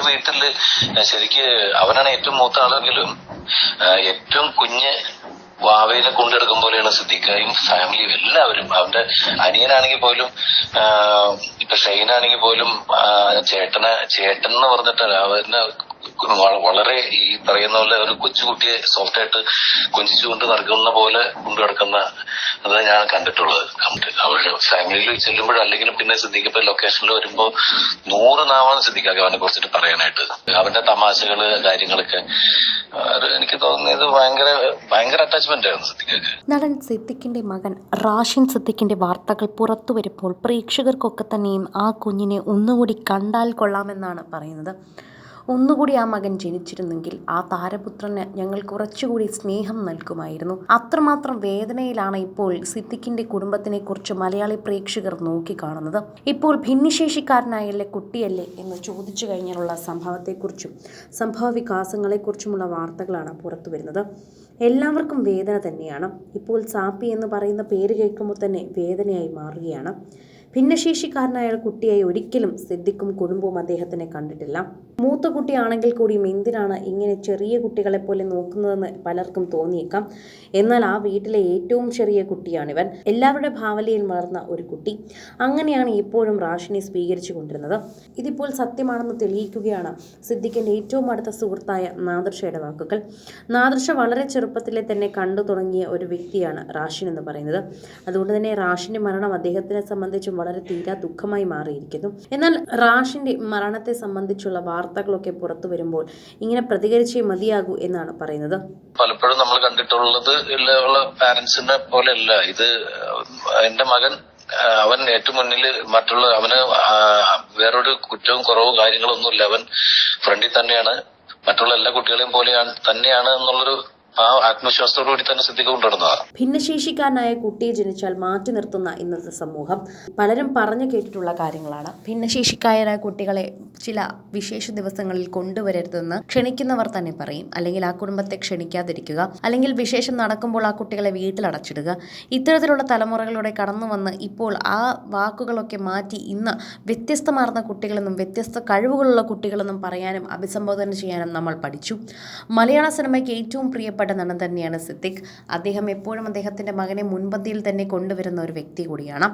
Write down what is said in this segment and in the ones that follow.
എന്റെ വീട്ടിൽ ശരിക്ക് അവനാണ് ഏറ്റവും മൂത്ത ആളെങ്കിലും ഏറ്റവും കുഞ്ഞ് വാവേനെ കൊണ്ടെടുക്കും പോലെയാണ് സിദ്ദിഖായും ഫാമിലിയും എല്ലാവരും. അവന്റെ അനിയനാണെങ്കിൽ പോലും ഇപ്പൊ ഷെയ്നാണെങ്കിൽ പോലും ചേട്ടനെ ചേട്ടൻ എന്ന് പറഞ്ഞിട്ട് അവന് വളരെ ഈ പറയുന്ന പോലെ ഒരു കൊച്ചുകുട്ടിയെ സോഫ്റ്റ് ആയിട്ട് കൊഞ്ചിച്ചുകൊണ്ട് നടക്കുന്ന പോലെ കൊണ്ടു നടക്കുന്ന അത് ഞാൻ കണ്ടിട്ടുള്ളത്. അവരുടെ ഫാമിലിയിൽ ചെല്ലുമ്പോഴും അല്ലെങ്കിൽ പിന്നെ സിദ്ദിഖിപ്പോ ലൊക്കേഷനിൽ വരുമ്പോ നൂറ് നാമം സിദ്ദിഖാക്ക് അവനെ കുറിച്ചിട്ട് പറയാനായിട്ട്. അവന്റെ തമാശകൾ കാര്യങ്ങളൊക്കെ എനിക്ക് തോന്നിയത് ഭയങ്കര ഭയങ്കര അറ്റാച്ച്മെന്റ് ആയിരുന്നു സിദ്ദിഖാക്ക് നടൻ സിദ്ദിഖിന്റെ മകൻ റാഷിൻ സിദ്ദിഖിന്റെ വാർത്തകൾ പുറത്തു വരുമ്പോൾ പ്രേക്ഷകർക്കൊക്കെ തന്നെയും ആ കുഞ്ഞിനെ ഒന്നുകൂടി കണ്ടാൽ കൊള്ളാമെന്നാണ് പറയുന്നത്. ഒന്നുകൂടി ആ മകൻ ജനിച്ചിരുന്നെങ്കിൽ ആ താരപുത്രന് ഞങ്ങൾ കുറച്ചുകൂടി സ്നേഹം നൽകുമായിരുന്നു. അത്രമാത്രം വേദനയിലാണ് ഇപ്പോൾ സിദ്ദിഖിന്റെ കുടുംബത്തിനെ കുറിച്ച് മലയാളി പ്രേക്ഷകർ നോക്കിക്കാണുന്നത്. ഇപ്പോൾ ഭിന്നശേഷിക്കാരനായല്ലേ കുട്ടിയല്ലേ എന്ന് ചോദിച്ചു കഴിഞ്ഞാലുള്ള സംഭവത്തെക്കുറിച്ചും സംഭവ വികാസങ്ങളെക്കുറിച്ചുമുള്ള വാർത്തകളാണ് പുറത്തു വരുന്നത്. എല്ലാവർക്കും വേദന തന്നെയാണ്. ഇപ്പോൾ സാപ്പി എന്ന് പറയുന്ന പേര് കേൾക്കുമ്പോൾ തന്നെ വേദനയായി മാറുകയാണ്. ഭിന്നശേഷിക്കാരനായ കുട്ടിയായി ഒരിക്കലും സിദ്ദിഖും കുടുംബവും അദ്ദേഹത്തിനെ കണ്ടിട്ടില്ല. മൂത്ത കുട്ടിയാണെങ്കിൽ കൂടിയും എന്തിനാണ് ഇങ്ങനെ ചെറിയ കുട്ടികളെ പോലെ നോക്കുന്നതെന്ന് പലർക്കും തോന്നിയേക്കാം. എന്നാൽ ആ വീട്ടിലെ ഏറ്റവും ചെറിയ കുട്ടിയാണിവൻ. എല്ലാവരുടെ ഭാവലയിൽ വളർന്ന ഒരു കുട്ടി. അങ്ങനെയാണ് ഇപ്പോഴും റാഷിനെ സ്വീകരിച്ചു കൊണ്ടിരുന്നത്. ഇതിപ്പോൾ സത്യമാണെന്ന് തെളിയിക്കുകയാണ് സിദ്ദിഖിന്റെ ഏറ്റവും അടുത്ത സുഹൃത്തായ നാദർഷയുടെ വാക്കുകൾ. നാദർഷ വളരെ ചെറുപ്പത്തിലെ തന്നെ കണ്ടു തുടങ്ങിയ ഒരു വ്യക്തിയാണ് റാഷിൻ എന്ന് പറയുന്നത്. അതുകൊണ്ട് തന്നെ റാഷിന്റെ മരണം അദ്ദേഹത്തിനെ സംബന്ധിച്ചും വളരെ തീരാ ദുഃഖമായി മാറിയിരിക്കുന്നു. എന്നാൽ റാഷിന്റെ മരണത്തെ സംബന്ധിച്ചുള്ള വാർത്തകളൊക്കെ പുറത്തു വരുമ്പോൾ ഇങ്ങനെ പ്രതികരിച്ചേ മതിയാകൂ എന്നാണ് പറയുന്നത്. പലപ്പോഴും നമ്മൾ കണ്ടിട്ടുള്ളത് പാരന്റ്സിനെ പോലെയല്ല. ഇത് എന്റെ മകൻ അവൻ ഏറ്റവും മുന്നിൽ മറ്റുള്ള അവന് വേറൊരു കുറ്റവും കുറവും കാര്യങ്ങളൊന്നുമില്ല. അവൻ ഫ്രണ്ടിൽ തന്നെയാണ്. മറ്റുള്ള എല്ലാ കുട്ടികളെയും പോലെയാണ് തന്നെയാണ് എന്നുള്ളൊരു ആ ആത്മവിശ്വാസത്തോടുകൂടി തന്നെ കൊണ്ടുവരുന്നതാണ് ഭിന്നശേഷിക്കാരനായ കുട്ടിയെ ജനിച്ചാൽ മാറ്റി നിർത്തുന്ന ഇന്നത്തെ സമൂഹം. പലരും പറഞ്ഞു കേട്ടിട്ടുള്ള കാര്യങ്ങളാണ്. ഭിന്നശേഷിക്കാരായ കുട്ടികളെ ചില വിശേഷ ദിവസങ്ങളിൽ കൊണ്ടുവരരുതെന്ന് ക്ഷണിക്കുന്നവർ തന്നെ പറയും. അല്ലെങ്കിൽ ആ കുടുംബത്തെ ക്ഷണിക്കാതിരിക്കുക. അല്ലെങ്കിൽ വിശേഷം നടക്കുമ്പോൾ ആ കുട്ടികളെ വീട്ടിലടച്ചിടുക ഇത്തരത്തിലുള്ള തലമുറകളിലൂടെ കടന്നു വന്ന് ഇപ്പോൾ ആ വാക്കുകളൊക്കെ മാറ്റി ഇന്ന് വ്യത്യസ്തമാർന്ന കുട്ടികളെന്നും വ്യത്യസ്ത കഴിവുകളുള്ള കുട്ടികളെന്നും പറയാനും അഭിസംബോധന ചെയ്യാനും നമ്മൾ പഠിച്ചു. മലയാള സിനിമയ്ക്ക് ഏറ്റവും പ്രിയപ്പെട്ട നടൻ തന്നെയാണ് സിദ്ദിഖ്. അദ്ദേഹം എപ്പോഴും അദ്ദേഹത്തിന്റെ മകനെ മുൻപന്തിയിൽ തന്നെ കൊണ്ടുവരുന്ന ഒരു വ്യക്തി കൂടിയാണ്.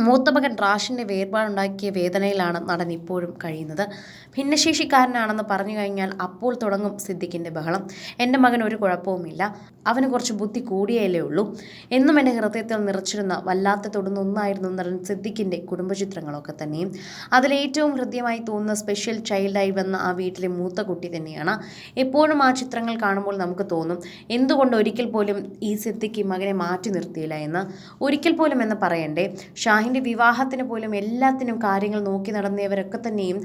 മൂത്ത മകൻ റാഷിന്റെ വേർപാടുണ്ടാക്കിയ വേദനയിലാണ് നടൻ ഇപ്പോഴും കഴിയുന്നത്. ഭിന്നശേഷിക്കാരനാണെന്ന് പറഞ്ഞു കഴിഞ്ഞാൽ അപ്പോൾ തുടങ്ങും സിദ്ദിഖിന്റെ ബഹളം. എന്റെ മകൻ ഒരു കുഴപ്പവുമില്ല. അവന് കുറച്ച് ബുദ്ധി കൂടിയല്ലേ ഉള്ളൂ. എന്നും എന്റെ ഹൃദയത്തിൽ നിറച്ചിരുന്ന വല്ലാത്ത തൊടുന്ന ഒന്നായിരുന്നു നടൻ സിദ്ദിഖിന്റെ കുടുംബചിത്രങ്ങളൊക്കെ തന്നെയും. അതിലേറ്റവും ഹൃദ്യമായി തോന്നുന്ന സ്പെഷ്യൽ ചൈൽഡായി വന്ന ആ വീട്ടിലെ മൂത്ത കുട്ടി തന്നെയാണ്. എപ്പോഴും ആ ചിത്രങ്ങൾ കാണുമ്പോൾ നമുക്ക് തോന്നും എന്തുകൊണ്ട് ഒരിക്കൽ പോലും ഈ സിദ്ധിക്ക് മകനെ മാറ്റി നിർത്തിയില്ല എന്ന് ഒരിക്കൽ പോലും എന്ന് പറയണ്ടേ? ഷാഹിന്റെ വിവാഹത്തിന് പോലും എല്ലാത്തിനും കാര്യങ്ങൾ നോക്കി നടന്നവരൊക്കെ തന്നെയും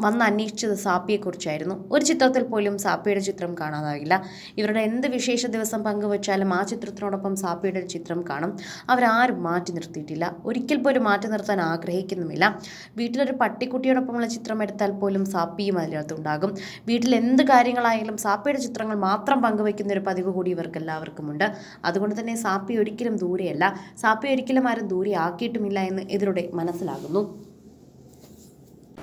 വന്ന് അന്വേഷിച്ചത് സാപ്പിയെക്കുറിച്ചായിരുന്നു. ഒരു ചിത്രത്തിൽ പോലും സാപ്പിയുടെ ചിത്രം കാണാതാകില്ല ഇവരുടെ എന്ത് വിശേഷ ദിവസം പങ്കുവച്ചാലും ആ ചിത്രത്തിനോടൊപ്പം സാപ്പിയുടെ ചിത്രം കാണും. അവരാരും മാറ്റി നിർത്തിയിട്ടില്ല. ഒരിക്കൽ പോലും മാറ്റി നിർത്താൻ ആഗ്രഹിക്കുന്നുമില്ല. വീട്ടിലൊരു പട്ടിക്കുട്ടിയോടൊപ്പമുള്ള ചിത്രം എടുത്താൽ പോലും സാപ്പിയും അതിനകത്തുണ്ടാകും. വീട്ടിൽ എന്ത് കാര്യങ്ങളായാലും സാപ്പിയുടെ ചിത്രങ്ങൾ മാത്രം പങ്കുവയ്ക്കുന്ന ഒരു പതിവ് കൂടി ഇവർക്ക് എല്ലാവർക്കുമുണ്ട് അതുകൊണ്ട് തന്നെ സാപ്പി ഒരിക്കലും ദൂരെയല്ല. സാപ്പി ഒരിക്കലും ആരും ദൂരെ ആക്കിയിട്ടുമില്ല എന്ന് ഇതിലൂടെ മനസ്സിലാകുന്നു.